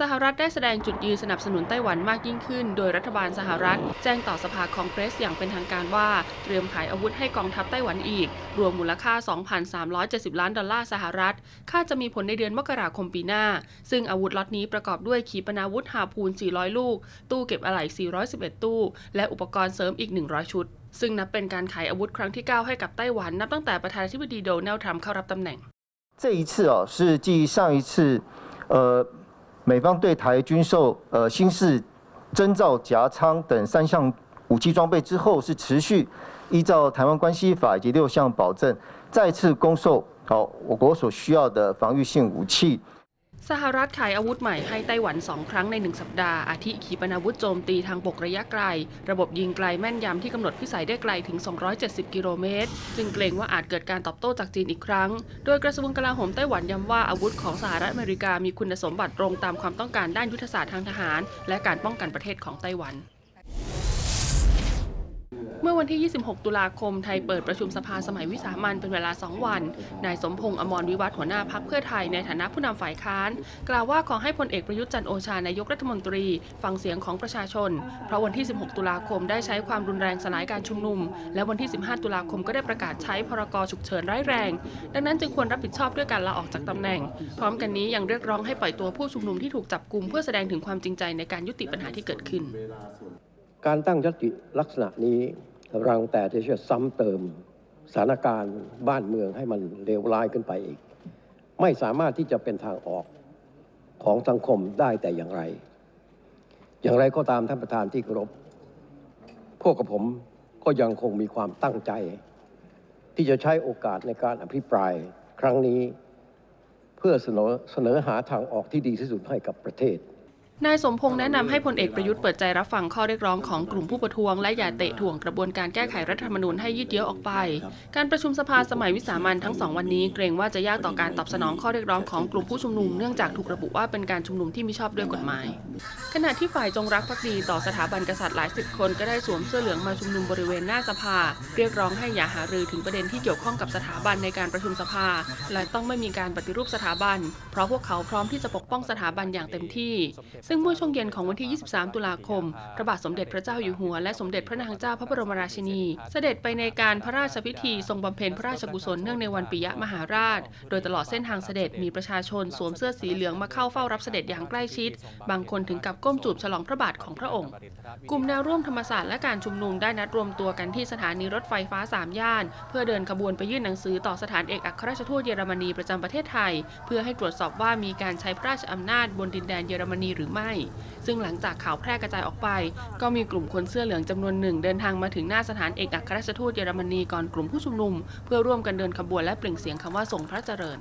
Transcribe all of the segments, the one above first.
สหรัฐได้แสดงจุดยืนสนับสนุนไต้หวันมากยิ่งขึ้น โดยรัฐบาลสหรัฐ แจ้งต่อสภาคองเกรสอย่างเป็นทางการว่า เตรียมขายอาวุธให้กองทัพไต้หวันอีก รวมมูลค่า 2,370 ล้านดอลลาร์สหรัฐ คาดจะมีผลในเดือนมกราคมปีหน้า ซึ่งอาวุธล็อตนี้ประกอบด้วยขีปนาวุธฮาพูน 400 ลูก ตู้เก็บอะไหล่ 411 ตู้ และอุปกรณ์เสริมอีก 100 ชุด ซึ่งนับเป็นการขายอาวุธครั้งที่ 9 ให้กับไต้หวันนับตั้งแต่ประธานาธิบดีโดนัลด์ทรัมป์เข้ารับตำแหน่ง 这一次哦，是继上一次，呃， 美方对台军售呃新式征兆夹舱等三项武器装备之后，是持续依照台湾关系法以及六项保证，再次供售好、我国所需要的防御性武器。 สหรัฐขายอาวุธใหม่ให้ไต้หวันสองครั้งใน1สัปดาห์ อาทิขีปนาวุธโจมตีทางบกระยะไกล ระบบยิงไกลแม่นยำที่กำหนดพิสัยได้ไกลถึง 270 กิโลเมตร จึงเกรงว่าอาจเกิดการตอบโต้จากจีนอีกครั้ง โดยกระทรวงกลาโหมไต้หวันย้ำว่าอาวุธของสหรัฐอเมริกามีคุณสมบัติตรงตามความต้องการด้านยุทธศาสตร์ทางทหาร และการป้องกันประเทศของไต้หวัน วันที่ 26 ตุลาคม ไทยเปิดประชุมสภาสมัยวิสามันเป็นเวลา 2 วัน นายสมพงษ์อมรวิวัฒน์หัวหน้าพักเพื่อไทยในฐานะผู้นำฝ่ายค้าน กล่าวว่าขอให้พลเอกประยุทธ์จันโอชานายกรัฐมนตรี ฟังเสียงของประชาชน เพราะวันที่ 16 ตุลาคมได้ใช้ความรุนแรงสลายการชุมนุม และวันที่ 15 ตุลาคมก็ได้ประกาศใช้พรกฉุกเฉินร้ายแรง ดังนั้นจึงควรรับผิดชอบด้วยการลาออกจากตำแหน่ง พร้อมกันนี้ยังเรียกร้องให้ปล่อยตัวผู้ชุมนุมที่ถูกจับกลุมเพื่อแสดงถึงความจริงใจในการยุติปัญหาที่เกิดขึ้น การตั้งยติลักษณะนี้ รังแต่จะซ้ำเติมสถานการณ์บ้านเมืองให้มันเลวร้ายขึ้นไปอีก ไม่สามารถที่จะเป็นทางออกของสังคมได้แต่อย่างไร อย่างไรก็ตามท่านประธานที่เคารพพวกกับผมก็ยังคงมีความตั้งใจ ที่จะใช้โอกาสในการอภิปรายครั้งนี้ เพื่อเสนอเสนอหาทางออกที่ดีที่สุดให้กับประเทศ นายสมพงษ์แนะนำให้พลเอกประยุทธ์เปิดใจรับฟังข้อเรียกร้องของกลุ่มผู้ประท้วง และอย่าเตะถ่วงกระบวนการแก้ไขรัฐธรรมนูญให้ยืดเยื้อออกไป การประชุมสภาสมัยวิสามันทั้งสองวันนี้เกรงว่าจะยากต่อการตอบสนองข้อเรียกร้องของกลุ่มผู้ชุมนุมเนื่องจากถูกระบุว่าเป็นการชุมนุมที่มิชอบด้วยกฎหมาย ขณะที่ฝ่ายจงรักภักดีต่อสถาบันกษัตริย์หลายสิบคนก็ได้สวมเสื้อเหลืองมาชุมนุมบริเวณหน้าสภา เรียกร้องให้อย่าหารือถึงประเด็นที่เกี่ยวข้องกับสถาบันในการประชุมสภา และต้องไม่มีการปฏิรูปสถาบัน เพราะพวกเขาพร้อมที่จะปกป้องสถาบันอย่างเต็มที่ซึ่งเมื่อช่วงเย็นของวันที่ 23 ตุลาคม พระบาทสมเด็จพระเจ้าอยู่หัว และสมเด็จพระนางเจ้าพระบรมราชินี เสด็จไปในการพระราชพิธีทรงบำเพ็ญพระราชกุศลเนื่องในวันปิยมหาราช โดยตลอดเส้นทางเสด็จมีประชาชนสวมเสื้อสีเหลืองมาเข้าเฝ้ารับเสด็จอย่างใกล้ชิด บางคนถึงกับก้มจูบฉลองพระบาทของพระองค์ กลุ่มแนวร่วมธรรมศาสตร์และการชุมนุมได้นัดรวมตัวกันที่สถานีรถไฟฟ้าสามย่าน เพื่อเดินขบวนไปยื่นหนังสือต่อสถานเอกอัครราชทูตเยอรมนีประจำประเทศไทย เพื่อให้ตรวจสอบว่ามีการใช้พระราชอำนาจบนดินแดนเยอรมนีหรือไม่ซึ่งหลังจากข่าวแพร่กระจายออกไป ก็มีกลุ่มคนเสื้อเหลืองจำนวนหนึ่งเดินทางมาถึงหน้าสถานเอกอัครราชทูตเยอรมนีก่อนกลุ่มผู้ชุมนุม เพื่อร่วมกันเดินขบวนและเปล่งเสียงคำว่าทรงพระเจริญ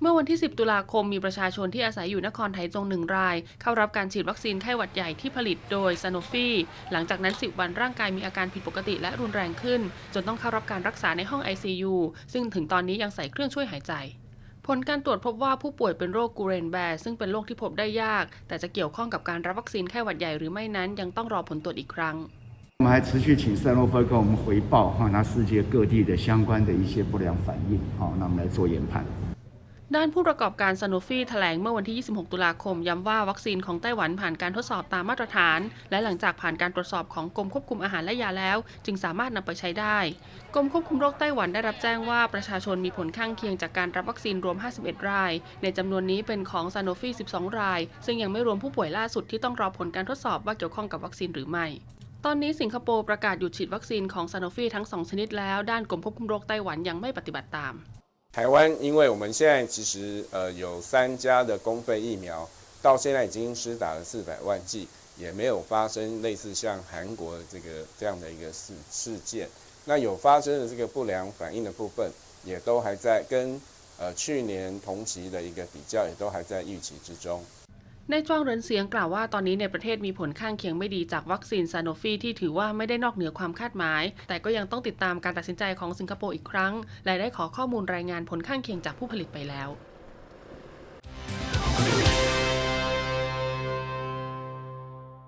เมื่อวันที่ 10 ตุลาคมมีประชาชนที่อาศัยอยู่นครไทยจงหนึ่งราย เข้ารับการฉีดวัคซีนไข้หวัดใหญ่ที่ผลิตโดยซ a โนฟีหลังจากนั้น 10 วันร่างกายมีอาการผิดปกติและรุนแรงขึ้น จนต้องเข้ารับการรักษาในห้อง ICU ซึ่งถึงตอนนี้ยังใส่เครื่องช่วยหายใจ ผลการตรวจพบว่าผู้ป่วยเป็นโรคกูเรนแบร์ซึ่งเป็นโรคที่พบได้ยาก แต่จะเกี่ยวข้องกับการรับวัคซีนไข้หวัดใหญ่หรือไม่นั้นยังต้องรอผลตรวจอีกครั้ง 我们还持续请赛诺夫跟我们回报哈，那世界各地的相关的一些不良反应，好，那我们来做研判。 ด้านผู้ประกอบการ s a โนฟีแถลงเมื่อวันที่ 26 ตุลาคม ย้ำว่าวัคซีนของไต้หวันผ่านการทดสอบตามมาตรฐาน และหลังจากผ่านการตรวจสอบของกรมควบคุมอาหารและยาแล้ว จึงสามารถนำไปใช้ได้ กรมควบคุมโรคไต้หวันได้รับแจ้งว่าประชาชนมีผลข้างเคียงจากการรับวัคซีนรวม 51 ราย ในจำนวนนี้เป็นของ s a โนฟี12 ราย ซึ่งยังไม่รวมผู้ป่วยล่าสุดที่ต้องรอผลการทดสอบว่าเกี่ยวข้องกับวัคซีนหรือไม่ตอนนี้สิงคโปร์ประกาศหยุดฉีดวัคซีนของ s a โนฟีทั้งสองชนิดแล้ว ด้านกรมควบคุมโรคไต้หวันยังไม่ปฏิบัติตาม 台湾，因为我们现在其实呃有三家的公费疫苗，到现在已经施打了四百万剂，也没有发生类似像韩国的这个这样的一个事事件。那有发生的这个不良反应的部分，也都还在跟呃去年同期的一个比较，也都还在预期之中。 ในจ้วงเรินเสียงกล่าวว่าตอนนี้ในประเทศมีผลข้างเคียงไม่ดีจากวัคซีนซาโนฟีที่ถือว่าไม่ได้นอกเหนือความคาดหมาย แต่ก็ยังต้องติดตามการตัดสินใจของสิงคโปร์อีกครั้ง และได้ขอข้อมูลรายงานผลข้างเคียงจากผู้ผลิตไปแล้ว